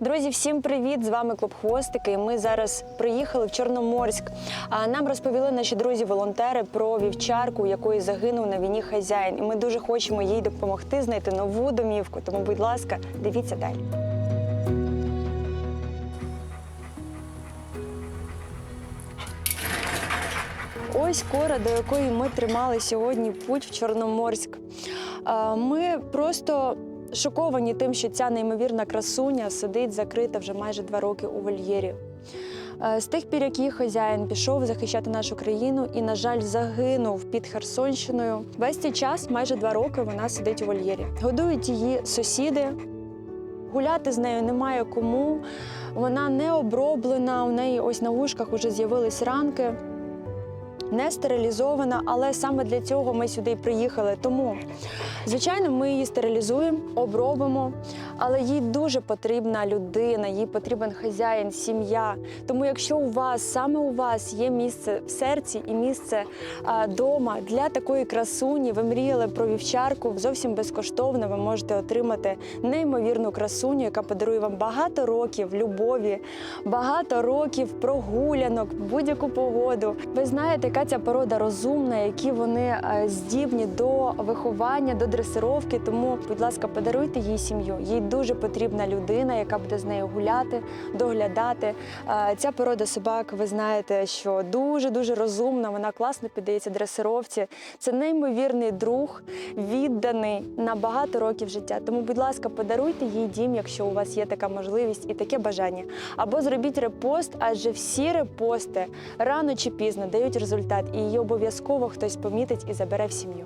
Друзі, всім привіт! З вами Клуб Хвостики. Ми зараз приїхали в Чорноморськ. А нам розповіли наші друзі-волонтери про вівчарку, якої загинув на війні хазяїн. І ми дуже хочемо їй допомогти знайти нову домівку. Тому, будь ласка, дивіться далі. Ось кора, до якої ми тримали сьогодні путь в Чорноморськ. Ми просто шоковані тим, що ця неймовірна красуня сидить закрита вже майже два роки у вольєрі. Е, З тих пір, як її хазяїн пішов захищати нашу країну і, на жаль, загинув під Херсонщиною. Весь цей час, майже два роки, вона сидить у вольєрі. Годують її сусіди. Гуляти з нею немає кому. Вона не оброблена. У неї ось на вушках вже з'явились ранки. Не стерилізована, але саме для цього ми сюди приїхали. Тому, звичайно, ми її стерилізуємо, обробимо, але їй дуже потрібна людина, їй потрібен хазяїн, сім'я. Тому, якщо у вас саме у вас є місце в серці і місце а, дома для такої красуні, ви мріяли про вівчарку, зовсім безкоштовно ви можете отримати неймовірну красуню, яка подарує вам багато років любові, багато років прогулянок, будь-яку погоду. Ви знаєте, яка ця порода розумна, які вони е, здібні до виховання, до дресировки. Тому, будь ласка, подаруйте їй сім'ю. Їй дуже потрібна людина, яка буде з нею гуляти, доглядати. Е, Ця порода собак, ви знаєте, що дуже дуже розумна. Вона класно піддається дресировці. Це неймовірний друг, відданий на багато років життя. Тому, будь ласка, подаруйте їй дім, якщо у вас є така можливість і таке бажання. Або зробіть репост, адже всі репости рано чи пізно дають результат, і її обов'язково хтось помітить і забере в сім'ю.